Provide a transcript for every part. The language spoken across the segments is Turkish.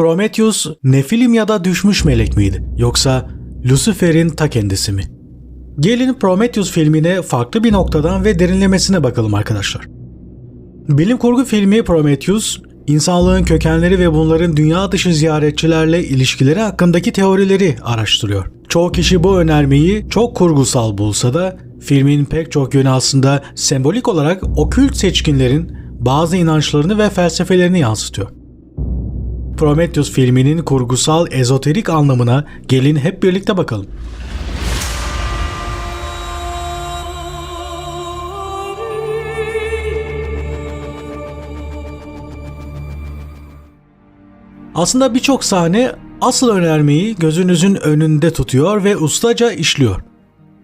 Prometheus Nefilim ya da düşmüş melek miydi? Yoksa Lucifer'in ta kendisi mi? Gelin Prometheus filmine farklı bir noktadan ve derinlemesine bakalım arkadaşlar. Bilim kurgu filmi Prometheus, insanlığın kökenleri ve bunların dünya dışı ziyaretçilerle ilişkileri hakkındaki teorileri araştırıyor. Çoğu kişi bu önermeyi çok kurgusal bulsa da filmin pek çok yönü aslında sembolik olarak okült seçkinlerin bazı inançlarını ve felsefelerini yansıtıyor. Prometheus filminin kurgusal ezoterik anlamına gelin hep birlikte bakalım. Aslında birçok sahne asıl önermeyi gözünüzün önünde tutuyor ve ustaca işliyor.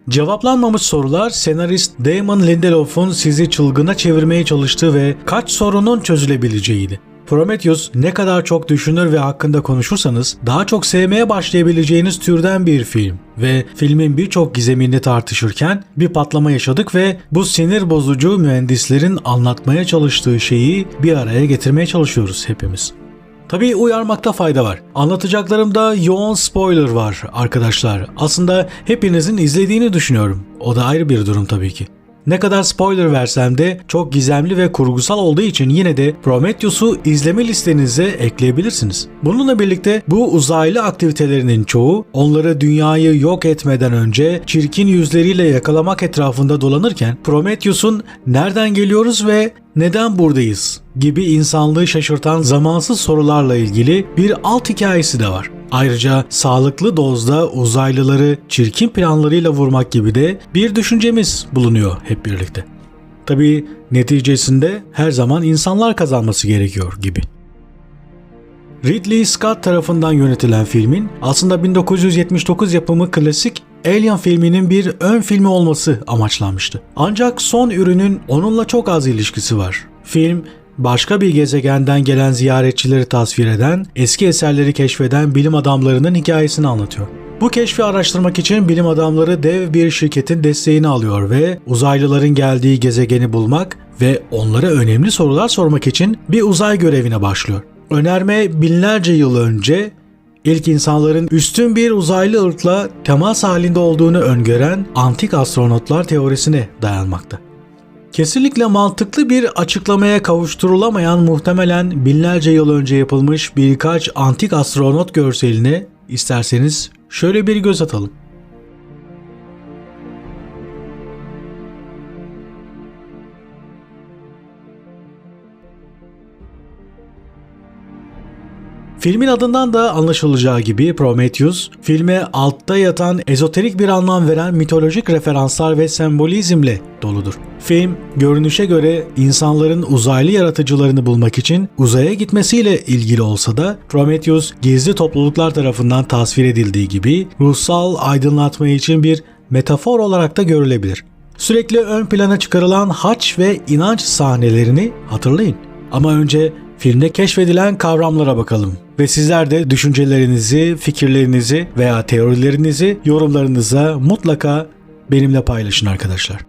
Cevaplanmamış sorular senarist Damon Lindelof'un sizi çılgına çevirmeye çalıştığı ve kaç sorunun çözülebileceğiydi. Prometheus ne kadar çok düşünür ve hakkında konuşursanız daha çok sevmeye başlayabileceğiniz türden bir film ve filmin birçok gizemini tartışırken bir patlama yaşadık ve bu sinir bozucu mühendislerin anlatmaya çalıştığı şeyi bir araya getirmeye çalışıyoruz hepimiz. Tabii uyarmakta fayda var. Anlatacaklarımda yoğun spoiler var arkadaşlar. Aslında hepinizin izlediğini düşünüyorum. O da ayrı bir durum tabii ki. Ne kadar spoiler versem de çok gizemli ve kurgusal olduğu için yine de Prometheus'u izleme listenize ekleyebilirsiniz. Bununla birlikte bu uzaylı aktivitelerinin çoğu onları dünyayı yok etmeden önce çirkin yüzleriyle yakalamak etrafında dolanırken Prometheus'un nereden geliyoruz ve neden buradayız gibi insanlığı şaşırtan zamansız sorularla ilgili bir alt hikayesi de var. Ayrıca sağlıklı dozda uzaylıları çirkin planlarıyla vurmak gibi de bir düşüncemiz bulunuyor hep birlikte. Tabii neticesinde her zaman insanlar kazanması gerekiyor gibi. Ridley Scott tarafından yönetilen filmin aslında 1979 yapımı klasik Alien filminin bir ön filmi olması amaçlanmıştı. Ancak son ürünün onunla çok az ilişkisi var. Film başka bir gezegenden gelen ziyaretçileri tasvir eden, eski eserleri keşfeden bilim adamlarının hikayesini anlatıyor. Bu keşfi araştırmak için bilim adamları dev bir şirketin desteğini alıyor ve uzaylıların geldiği gezegeni bulmak ve onlara önemli sorular sormak için bir uzay görevine başlıyor. Önerme binlerce yıl önce ilk insanların üstün bir uzaylı ırkla temas halinde olduğunu öngören antik astronotlar teorisine dayanmakta. Kesinlikle mantıklı bir açıklamaya kavuşturulamayan muhtemelen binlerce yıl önce yapılmış birkaç antik astronot görseline isterseniz şöyle bir göz atalım. Filmin adından da anlaşılacağı gibi Prometheus, filme altta yatan ezoterik bir anlam veren mitolojik referanslar ve sembolizmle doludur. Film, görünüşe göre insanların uzaylı yaratıcılarını bulmak için uzaya gitmesiyle ilgili olsa da Prometheus gizli topluluklar tarafından tasvir edildiği gibi ruhsal aydınlatma için bir metafor olarak da görülebilir. Sürekli ön plana çıkarılan haç ve inanç sahnelerini hatırlayın. Ama önce filmde keşfedilen kavramlara bakalım. Ve sizler de düşüncelerinizi, fikirlerinizi veya teorilerinizi yorumlarınıza mutlaka benimle paylaşın arkadaşlar.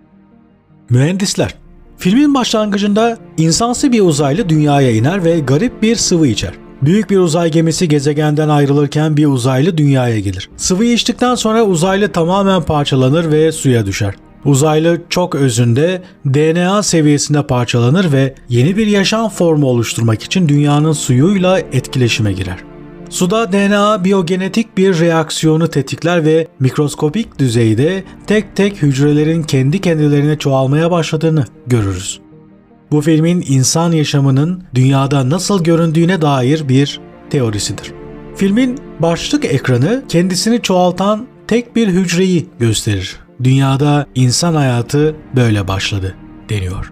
Mühendisler Filmin başlangıcında insansı bir uzaylı dünyaya iner ve garip bir sıvı içer. Büyük bir uzay gemisi gezegenden ayrılırken bir uzaylı dünyaya gelir. Sıvıyı içtikten sonra uzaylı tamamen parçalanır ve suya düşer. Uzaylı çok özünde DNA seviyesinde parçalanır ve yeni bir yaşam formu oluşturmak için dünyanın suyuyla etkileşime girer. Suda DNA biyogenetik bir reaksiyonu tetikler ve mikroskopik düzeyde tek tek hücrelerin kendi kendilerine çoğalmaya başladığını görürüz. Bu filmin insan yaşamının dünyada nasıl göründüğüne dair bir teorisidir. Filmin başlık ekranı kendisini çoğaltan tek bir hücreyi gösterir. Dünyada insan hayatı böyle başladı deniyor.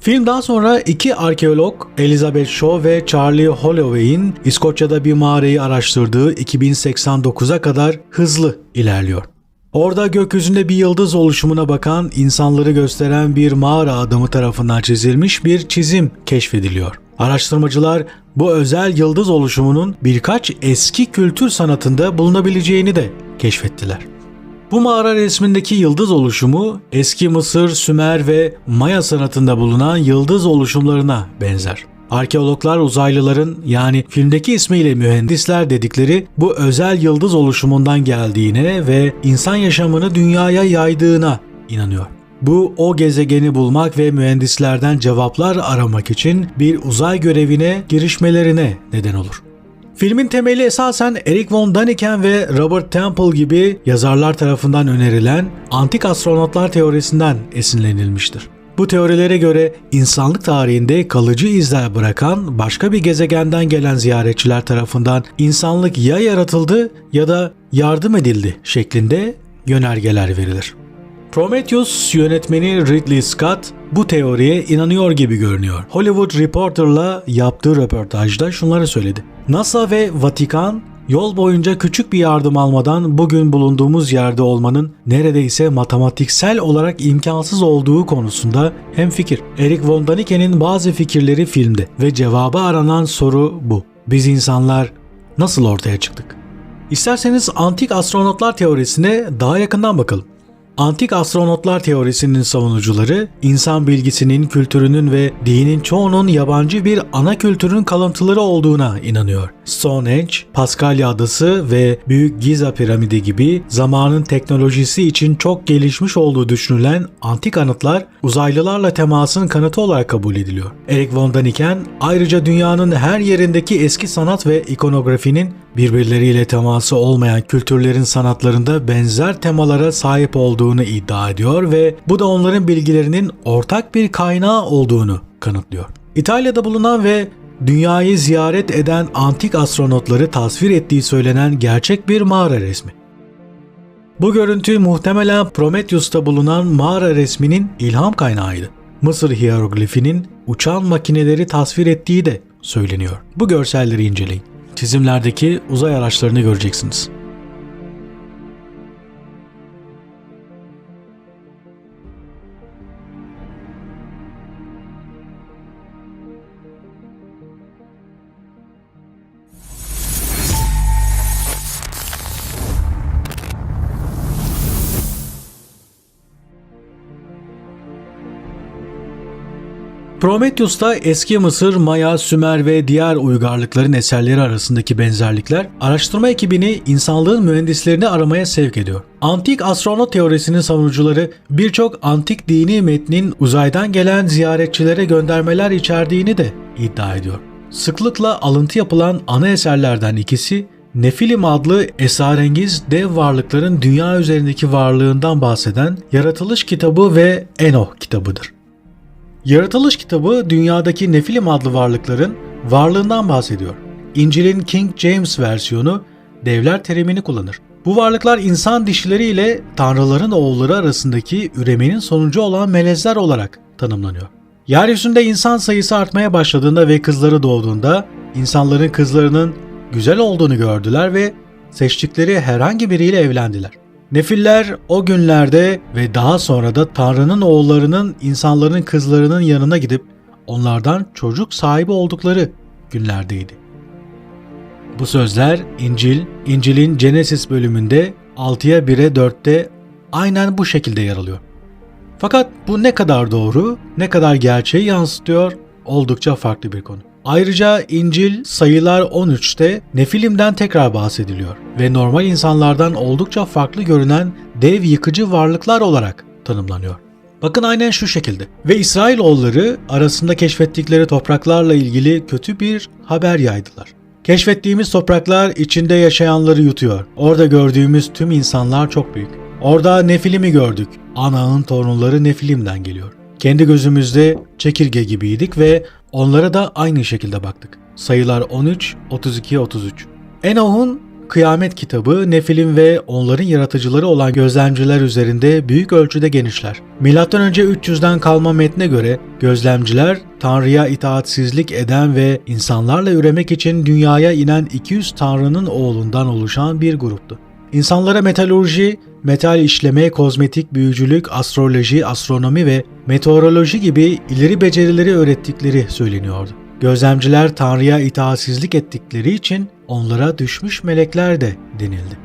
Film daha sonra iki arkeolog Elizabeth Shaw ve Charlie Holloway'in İskoçya'da bir mağarayı araştırdığı 2089'a kadar hızlı ilerliyor. Orada gökyüzünde bir yıldız oluşumuna bakan insanları gösteren bir mağara adamı tarafından çizilmiş bir çizim keşfediliyor. Araştırmacılar bu özel yıldız oluşumunun birkaç eski kültür sanatında bulunabileceğini de keşfettiler. Bu mağara resmindeki yıldız oluşumu eski Mısır, Sümer ve Maya sanatında bulunan yıldız oluşumlarına benzer. Arkeologlar uzaylıların yani filmdeki ismiyle mühendisler dedikleri bu özel yıldız oluşumundan geldiğine ve insan yaşamını dünyaya yaydığına inanıyor. Bu o gezegeni bulmak ve mühendislerden cevaplar aramak için bir uzay görevine girişmelerine neden olur. Filmin temeli esasen Eric von Daniken ve Robert Temple gibi yazarlar tarafından önerilen antik astronotlar teorisinden esinlenilmiştir. Bu teorilere göre insanlık tarihinde kalıcı izler bırakan başka bir gezegenden gelen ziyaretçiler tarafından insanlık ya yaratıldı ya da yardım edildi şeklinde yönergeler verilir. Prometheus yönetmeni Ridley Scott bu teoriye inanıyor gibi görünüyor. Hollywood Reporter'la yaptığı röportajda şunları söyledi. NASA ve Vatikan yol boyunca küçük bir yardım almadan bugün bulunduğumuz yerde olmanın neredeyse matematiksel olarak imkansız olduğu konusunda hemfikir. Eric von Daniken'in bazı fikirleri filmde ve cevabı aranan soru bu. Biz insanlar nasıl ortaya çıktık? İsterseniz antik astronotlar teorisine daha yakından bakalım. Antik astronotlar teorisinin savunucuları, insan bilgisinin, kültürünün ve dinin çoğunun yabancı bir ana kültürün kalıntıları olduğuna inanıyor. Stonehenge, Paskalya Adası ve Büyük Giza Piramidi gibi zamanın teknolojisi için çok gelişmiş olduğu düşünülen antik anıtlar uzaylılarla temasın kanıtı olarak kabul ediliyor. Eric von Daniken ayrıca dünyanın her yerindeki eski sanat ve ikonografinin birbirleriyle teması olmayan kültürlerin sanatlarında benzer temalara sahip olduğunu iddia ediyor ve bu da onların bilgilerinin ortak bir kaynağı olduğunu kanıtlıyor. İtalya'da bulunan ve dünyayı ziyaret eden antik astronotları tasvir ettiği söylenen gerçek bir mağara resmi. Bu görüntü muhtemelen Prometheus'ta bulunan mağara resminin ilham kaynağıydı. Mısır hieroglifinin uçan makineleri tasvir ettiği de söyleniyor. Bu görselleri inceleyin. Çizimlerdeki uzay araçlarını göreceksiniz. Prometheus'ta eski Mısır, Maya, Sümer ve diğer uygarlıkların eserleri arasındaki benzerlikler araştırma ekibini insanlığın mühendislerini aramaya sevk ediyor. Antik astronot teorisinin savunucuları birçok antik dini metnin uzaydan gelen ziyaretçilere göndermeler içerdiğini de iddia ediyor. Sıklıkla alıntı yapılan ana eserlerden ikisi Nefilim adlı esarengiz dev varlıkların dünya üzerindeki varlığından bahseden Yaratılış kitabı ve Enoh kitabıdır. Yaratılış kitabı dünyadaki Nefilim adlı varlıkların varlığından bahsediyor. İncil'in King James versiyonu devler terimini kullanır. Bu varlıklar insan dişileriyle tanrıların oğulları arasındaki üremenin sonucu olan melezler olarak tanımlanıyor. Yeryüzünde insan sayısı artmaya başladığında ve kızları doğduğunda insanların kızlarının güzel olduğunu gördüler ve seçtikleri herhangi biriyle evlendiler. Nefiller o günlerde ve daha sonra da Tanrı'nın oğullarının insanların kızlarının yanına gidip onlardan çocuk sahibi oldukları günlerdeydi. Bu sözler İncil, İncil'in Genesis bölümünde 6'ya 1'e 4'te aynen bu şekilde yer alıyor. Fakat bu ne kadar doğru, ne kadar gerçeği yansıtıyor oldukça farklı bir konu. Ayrıca İncil sayılar 13'te Nefilim'den tekrar bahsediliyor ve normal insanlardan oldukça farklı görünen dev yıkıcı varlıklar olarak tanımlanıyor. Bakın aynen şu şekilde. Ve İsrailoğulları arasında keşfettikleri topraklarla ilgili kötü bir haber yaydılar. Keşfettiğimiz topraklar içinde yaşayanları yutuyor. Orada gördüğümüz tüm insanlar çok büyük. Orada Nefilim'i gördük. Ana'nın torunları Nefilim'den geliyor. Kendi gözümüzde çekirge gibiydik ve onlara da aynı şekilde baktık. Sayılar 13, 32, 33. Enoh'un Kıyamet kitabı Nefilim ve onların yaratıcıları olan gözlemciler üzerinde büyük ölçüde genişler. M.Ö. 300'den kalma metne göre gözlemciler Tanrı'ya itaatsizlik eden ve insanlarla üremek için dünyaya inen 200 Tanrı'nın oğlundan oluşan bir gruptu. İnsanlara metalurji, metal işleme, kozmetik, büyücülük, astroloji, astronomi ve meteoroloji gibi ileri becerileri öğrettikleri söyleniyordu. Gözlemciler Tanrı'ya itaatsizlik ettikleri için onlara düşmüş melekler de denildi.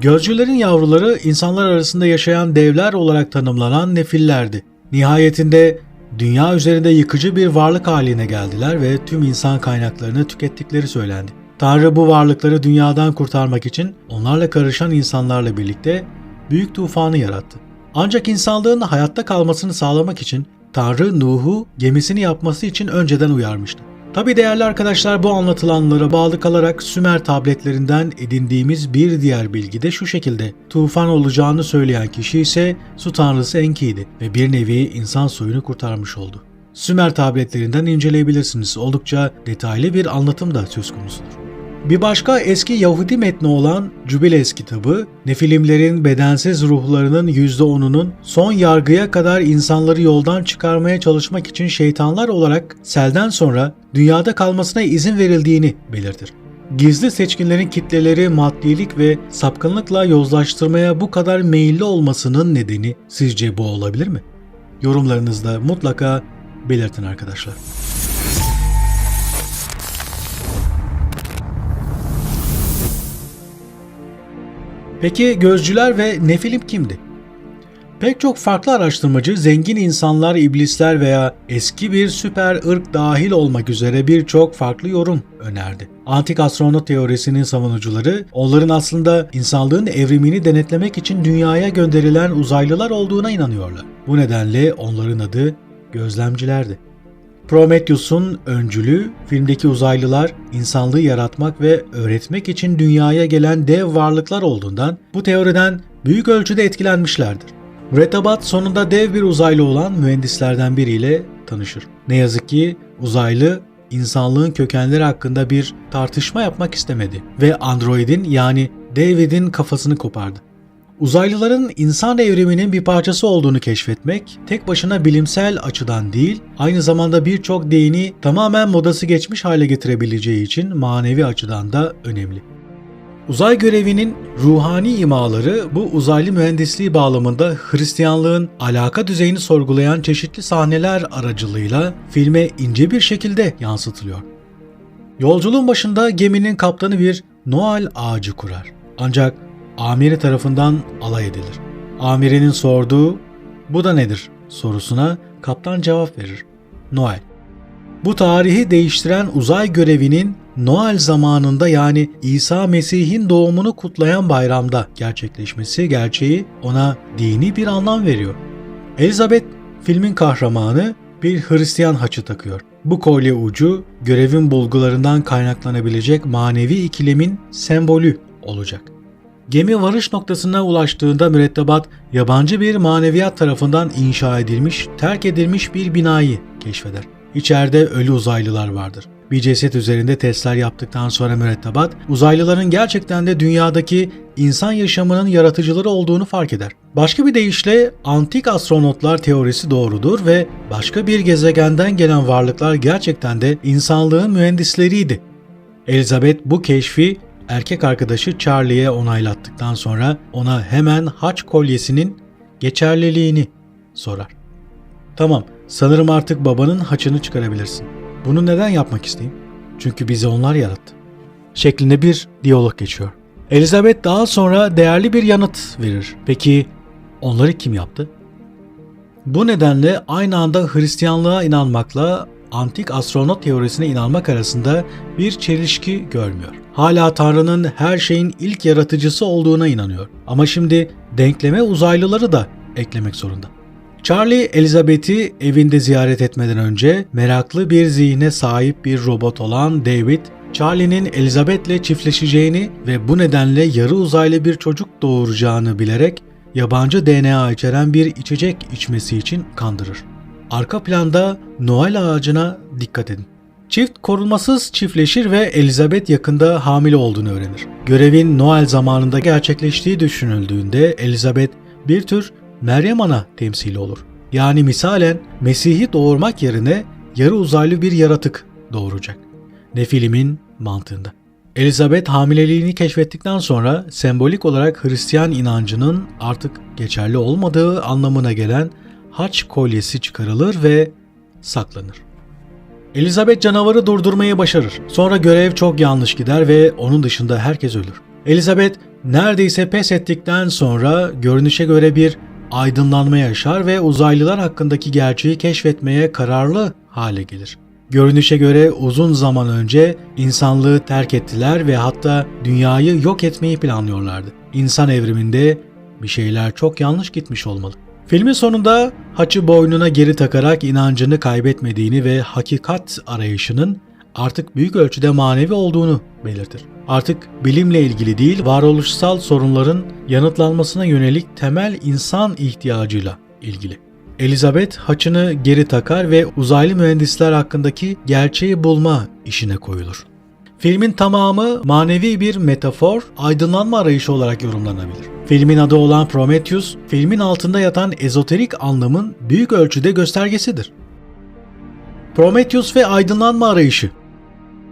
Gözcülerin yavruları insanlar arasında yaşayan devler olarak tanımlanan nefillerdi. Nihayetinde dünya üzerinde yıkıcı bir varlık haline geldiler ve tüm insan kaynaklarını tükettikleri söylendi. Tanrı bu varlıkları dünyadan kurtarmak için onlarla karışan insanlarla birlikte büyük tufanı yarattı. Ancak insanlığın hayatta kalmasını sağlamak için Tanrı Nuh'u gemisini yapması için önceden uyarmıştı. Tabi değerli arkadaşlar bu anlatılanlara bağlı kalarak Sümer tabletlerinden edindiğimiz bir diğer bilgi de şu şekilde. Tufan olacağını söyleyen kişi ise su tanrısı Enki'ydi ve bir nevi insan soyunu kurtarmış oldu. Sümer tabletlerinden inceleyebilirsiniz. Oldukça detaylı bir anlatım da söz konusudur. Bir başka eski Yahudi metni olan Cübiles kitabı, Nefilimlerin bedensiz ruhlarının %10'unun son yargıya kadar insanları yoldan çıkarmaya çalışmak için şeytanlar olarak selden sonra dünyada kalmasına izin verildiğini belirtir. Gizli seçkinlerin kitleleri maddilik ve sapkınlıkla yozlaştırmaya bu kadar meyilli olmasının nedeni sizce bu olabilir mi? Yorumlarınızda mutlaka belirtin arkadaşlar. Peki gözcüler ve nefilim kimdi? Pek çok farklı araştırmacı zengin insanlar, iblisler veya eski bir süper ırk dahil olmak üzere birçok farklı yorum önerdi. Antik astronot teorisinin savunucuları onların aslında insanlığın evrimini denetlemek için dünyaya gönderilen uzaylılar olduğuna inanıyorlar. Bu nedenle onların adı gözlemcilerdi. Prometheus'un öncülü, filmdeki uzaylılar insanlığı yaratmak ve öğretmek için dünyaya gelen dev varlıklar olduğundan bu teoriden büyük ölçüde etkilenmişlerdir. Mürettebat sonunda dev bir uzaylı olan mühendislerden biriyle tanışır. Ne yazık ki uzaylı insanlığın kökenleri hakkında bir tartışma yapmak istemedi ve androidin yani David'in kafasını kopardı. Uzaylıların insan evriminin bir parçası olduğunu keşfetmek tek başına bilimsel açıdan değil, aynı zamanda birçok dini tamamen modası geçmiş hale getirebileceği için manevi açıdan da önemli. Uzay görevinin ruhani imaları bu uzaylı mühendisliği bağlamında Hristiyanlığın alaka düzeyini sorgulayan çeşitli sahneler aracılığıyla filme ince bir şekilde yansıtılıyor. Yolculuğun başında geminin kaptanı bir Noel ağacı kurar. Ancak amiri tarafından alay edilir. Amirinin sorduğu bu da nedir sorusuna kaptan cevap verir. Noel. Bu tarihi değiştiren uzay görevinin Noel zamanında yani İsa Mesih'in doğumunu kutlayan bayramda gerçekleşmesi gerçeği ona dini bir anlam veriyor. Elizabeth filmin kahramanı bir Hristiyan haçı takıyor. Bu kolye ucu görevin bulgularından kaynaklanabilecek manevi ikilemin sembolü olacak. Gemi varış noktasına ulaştığında mürettebat yabancı bir maneviyat tarafından inşa edilmiş, terk edilmiş bir binayı keşfeder. İçeride ölü uzaylılar vardır. Bir ceset üzerinde testler yaptıktan sonra mürettebat, uzaylıların gerçekten de dünyadaki insan yaşamının yaratıcıları olduğunu fark eder. Başka bir deyişle antik astronotlar teorisi doğrudur ve başka bir gezegenden gelen varlıklar gerçekten de insanlığın mühendisleriydi. Elizabeth bu keşfi erkek arkadaşı Charlie'ye onaylattıktan sonra ona hemen haç kolyesinin geçerliliğini sorar. Tamam, sanırım artık babanın haçını çıkarabilirsin. Bunu neden yapmak isteyeyim? Çünkü bizi onlar yarattı. Şeklinde bir diyalog geçiyor. Elizabeth daha sonra değerli bir yanıt verir. Peki onları kim yaptı? Bu nedenle aynı anda Hristiyanlığa inanmakla antik astronot teorisine inanmak arasında bir çelişki görmüyor. Hala Tanrı'nın her şeyin ilk yaratıcısı olduğuna inanıyor. Ama şimdi denkleme uzaylıları da eklemek zorunda. Charlie Elizabeth'i evinde ziyaret etmeden önce meraklı bir zihne sahip bir robot olan David, Charlie'nin Elizabeth'le çiftleşeceğini ve bu nedenle yarı uzaylı bir çocuk doğuracağını bilerek yabancı DNA içeren bir içecek içmesi için kandırır. Arka planda Noel ağacına dikkat edin. Çift korunmasız çiftleşir ve Elizabeth yakında hamile olduğunu öğrenir. Görevin Noel zamanında gerçekleştiği düşünüldüğünde Elizabeth bir tür Meryem Ana temsili olur. Yani misalen Mesih'i doğurmak yerine yarı uzaylı bir yaratık doğuracak. Nefilimin mantığında. Elizabeth hamileliğini keşfettikten sonra sembolik olarak Hristiyan inancının artık geçerli olmadığı anlamına gelen haç kolyesi çıkarılır ve saklanır. Elizabeth canavarı durdurmayı başarır. Sonra görev çok yanlış gider ve onun dışında herkes ölür. Elizabeth neredeyse pes ettikten sonra görünüşe göre bir aydınlanma yaşar ve uzaylılar hakkındaki gerçeği keşfetmeye kararlı hale gelir. Görünüşe göre uzun zaman önce insanlığı terk ettiler ve hatta dünyayı yok etmeyi planlıyorlardı. İnsan evriminde bir şeyler çok yanlış gitmiş olmalı. Filmin sonunda haçı boynuna geri takarak inancını kaybetmediğini ve hakikat arayışının artık büyük ölçüde manevi olduğunu belirtir. Artık bilimle ilgili değil, varoluşsal sorunların yanıtlanmasına yönelik temel insan ihtiyacıyla ilgili. Elizabeth haçını geri takar ve uzaylı mühendisler hakkındaki gerçeği bulma işine koyulur. Filmin tamamı manevi bir metafor, aydınlanma arayışı olarak yorumlanabilir. Filmin adı olan Prometheus, filmin altında yatan ezoterik anlamın büyük ölçüde göstergesidir. Prometheus ve aydınlanma arayışı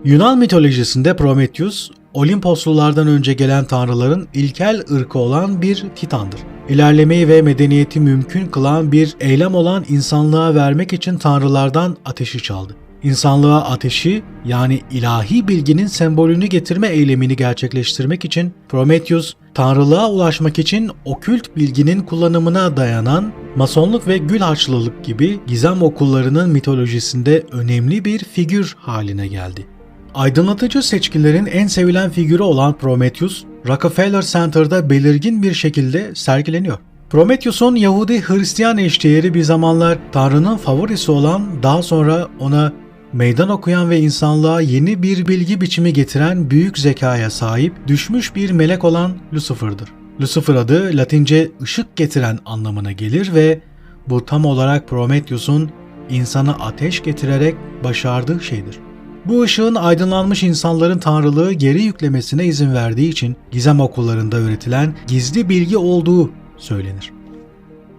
Yunan mitolojisinde Prometheus, Olimposlulardan önce gelen tanrıların ilkel ırkı olan bir titandır. İlerlemeyi ve medeniyeti mümkün kılan bir eylem olan insanlığa vermek için tanrılardan ateşi çaldı. İnsanlığa ateşi yani ilahi bilginin sembolünü getirme eylemini gerçekleştirmek için Prometheus, tanrılığa ulaşmak için okült bilginin kullanımına dayanan masonluk ve gül harçlılık gibi gizem okullarının mitolojisinde önemli bir figür haline geldi. Aydınlatıcı seçkilerin en sevilen figürü olan Prometheus, Rockefeller Center'da belirgin bir şekilde sergileniyor. Prometheus'un Yahudi Hristiyan eşdeğeri bir zamanlar Tanrı'nın favorisi olan, daha sonra ona meydan okuyan ve insanlığa yeni bir bilgi biçimi getiren büyük zekaya sahip düşmüş bir melek olan Lucifer'dır. Lucifer adı Latince ışık getiren anlamına gelir ve bu tam olarak Prometheus'un insana ateş getirerek başardığı şeydir. Bu ışığın aydınlanmış insanların tanrılığı geri yüklemesine izin verdiği için gizem okullarında öğretilen gizli bilgi olduğu söylenir.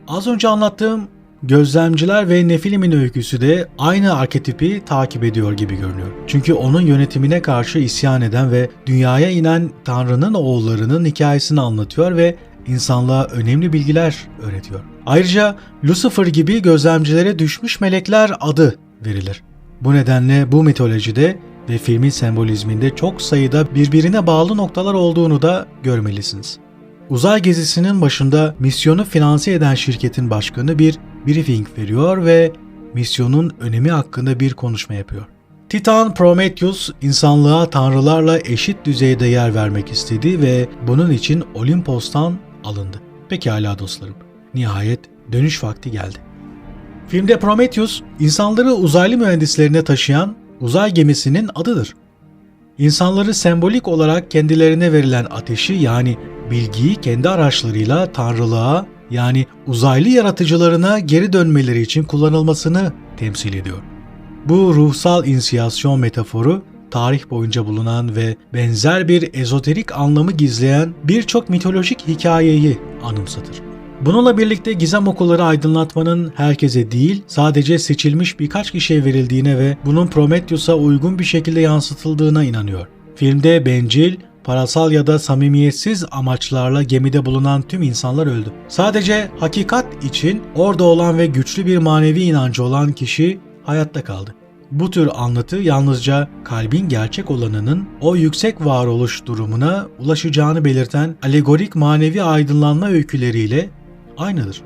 Az önce anlattığım gözlemciler ve Nefilim'in öyküsü de aynı arketipi takip ediyor gibi görünüyor. Çünkü onun yönetimine karşı isyan eden ve dünyaya inen Tanrı'nın oğullarının hikayesini anlatıyor ve insanlığa önemli bilgiler öğretiyor. Ayrıca Lucifer gibi gözlemcilere düşmüş melekler adı verilir. Bu nedenle bu mitolojide ve filmin sembolizminde çok sayıda birbirine bağlı noktalar olduğunu da görmelisiniz. Uzay gezisinin başında misyonu finanse eden şirketin başkanı bir briefing veriyor ve misyonun önemi hakkında bir konuşma yapıyor. Titan Prometheus insanlığa tanrılarla eşit düzeyde yer vermek istedi ve bunun için Olimpos'tan alındı. Pekala dostlarım. Nihayet dönüş vakti geldi. Filmde Prometheus, insanları uzaylı mühendislerine taşıyan uzay gemisinin adıdır. İnsanları sembolik olarak kendilerine verilen ateşi yani bilgiyi kendi araçlarıyla tanrılığa yani uzaylı yaratıcılarına geri dönmeleri için kullanılmasını temsil ediyor. Bu ruhsal inisiyasyon metaforu tarih boyunca bulunan ve benzer bir ezoterik anlamı gizleyen birçok mitolojik hikayeyi anımsatır. Bununla birlikte gizem okulları aydınlatmanın herkese değil sadece seçilmiş birkaç kişiye verildiğine ve bunun Prometheus'a uygun bir şekilde yansıtıldığına inanıyor. Filmde bencil, parasal ya da samimiyetsiz amaçlarla gemide bulunan tüm insanlar öldü. Sadece hakikat için orada olan ve güçlü bir manevi inancı olan kişi hayatta kaldı. Bu tür anlatı yalnızca kalbin gerçek olanının o yüksek varoluş durumuna ulaşacağını belirten alegorik manevi aydınlanma öyküleriyle aynıdır.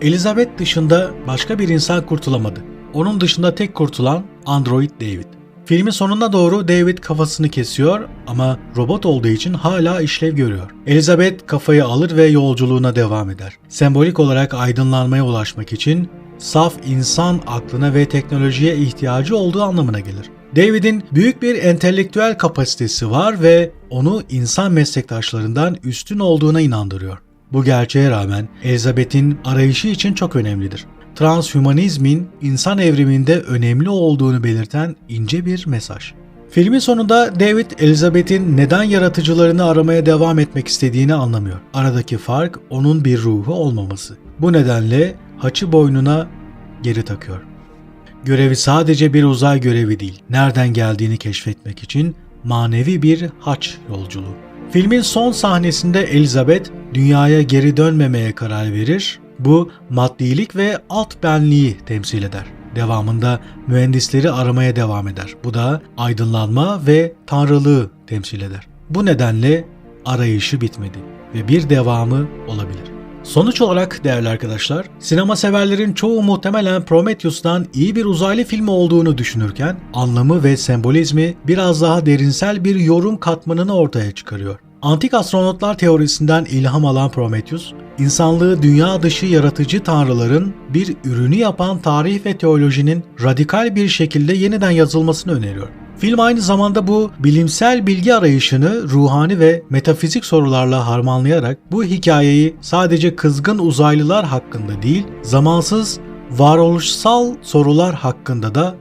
Elizabeth dışında başka bir insan kurtulamadı. Onun dışında tek kurtulan android David. Filmin sonuna doğru David kafasını kesiyor ama robot olduğu için hala işlev görüyor. Elizabeth kafayı alır ve yolculuğuna devam eder. Sembolik olarak aydınlanmaya ulaşmak için saf insan aklına ve teknolojiye ihtiyacı olduğu anlamına gelir. David'in büyük bir entelektüel kapasitesi var ve onu insan meslektaşlarından üstün olduğuna inandırıyor. Bu gerçeğe rağmen Elizabeth'in arayışı için çok önemlidir. Transhümanizmin insan evriminde önemli olduğunu belirten ince bir mesaj. Filmin sonunda David Elizabeth'in neden yaratıcılarını aramaya devam etmek istediğini anlamıyor. Aradaki fark onun bir ruhu olmaması. Bu nedenle haçı boynuna geri takıyor. Görevi sadece bir uzay görevi değil, nereden geldiğini keşfetmek için manevi bir haç yolculuğu. Filmin son sahnesinde Elizabeth dünyaya geri dönmemeye karar verir. Bu maddilik ve alt benliği temsil eder. Devamında mühendisleri aramaya devam eder. Bu da aydınlanma ve tanrılığı temsil eder. Bu nedenle arayışı bitmedi ve bir devamı olabilir. Sonuç olarak değerli arkadaşlar, sinema severlerin çoğu muhtemelen Prometheus'tan iyi bir uzaylı filmi olduğunu düşünürken anlamı ve sembolizmi biraz daha derinsel bir yorum katmanını ortaya çıkarıyor. Antik astronotlar teorisinden ilham alan Prometheus, insanlığı dünya dışı yaratıcı tanrıların bir ürünü yapan tarih ve teolojinin radikal bir şekilde yeniden yazılmasını öneriyor. Film aynı zamanda bu bilimsel bilgi arayışını ruhani ve metafizik sorularla harmanlayarak bu hikayeyi sadece kızgın uzaylılar hakkında değil, zamansız varoluşsal sorular hakkında da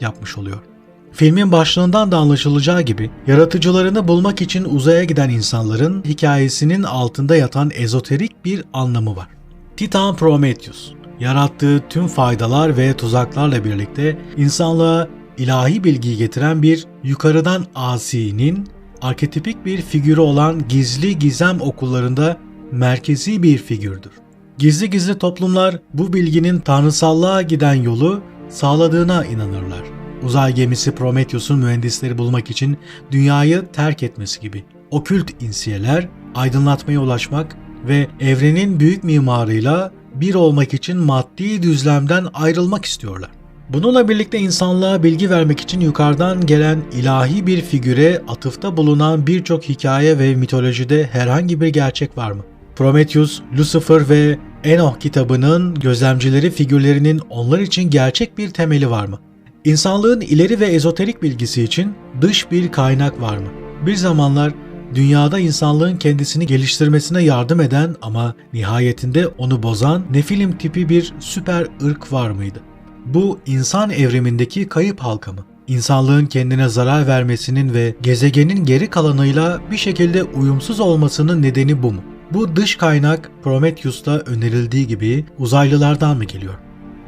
yapmış oluyor. Filmin başlığından da anlaşılacağı gibi yaratıcılarını bulmak için uzaya giden insanların hikayesinin altında yatan ezoterik bir anlamı var. Titan Prometheus yarattığı tüm faydalar ve tuzaklarla birlikte insanlığa ilahi bilgiyi getiren bir yukarıdan asinin arketipik bir figürü olan gizli gizem okullarında merkezi bir figürdür. Gizli gizli toplumlar bu bilginin tanrısallığa giden yolu sağladığına inanırlar. Uzay gemisi Prometheus'un mühendisleri bulmak için dünyayı terk etmesi gibi. Okült insiyeler aydınlatmaya ulaşmak ve evrenin büyük mimarıyla bir olmak için maddi düzlemden ayrılmak istiyorlar. Bununla birlikte insanlığa bilgi vermek için yukarıdan gelen ilahi bir figüre atıfta bulunan birçok hikaye ve mitolojide herhangi bir gerçek var mı? Prometheus, Lucifer ve Enoch kitabının gözlemcileri figürlerinin onlar için gerçek bir temeli var mı? İnsanlığın ileri ve ezoterik bilgisi için dış bir kaynak var mı? Bir zamanlar dünyada insanlığın kendisini geliştirmesine yardım eden ama nihayetinde onu bozan nefilim tipi bir süper ırk var mıydı? Bu insan evrimindeki kayıp halka mı? İnsanlığın kendine zarar vermesinin ve gezegenin geri kalanıyla bir şekilde uyumsuz olmasının nedeni bu mu? Bu dış kaynak Prometheus'ta önerildiği gibi uzaylılardan mı geliyor?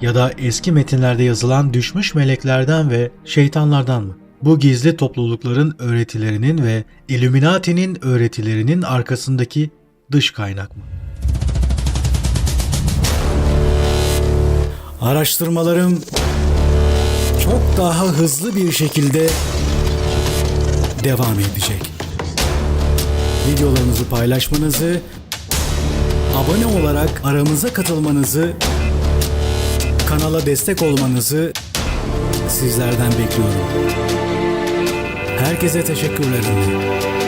Ya da eski metinlerde yazılan düşmüş meleklerden ve şeytanlardan mı? Bu gizli toplulukların öğretilerinin ve Illuminati'nin öğretilerinin arkasındaki dış kaynak mı? Araştırmalarım çok daha hızlı bir şekilde devam edecek. Videolarınızı paylaşmanızı, abone olarak aramıza katılmanızı, kanala destek olmanızı sizlerden bekliyorum. Herkese teşekkürlerim.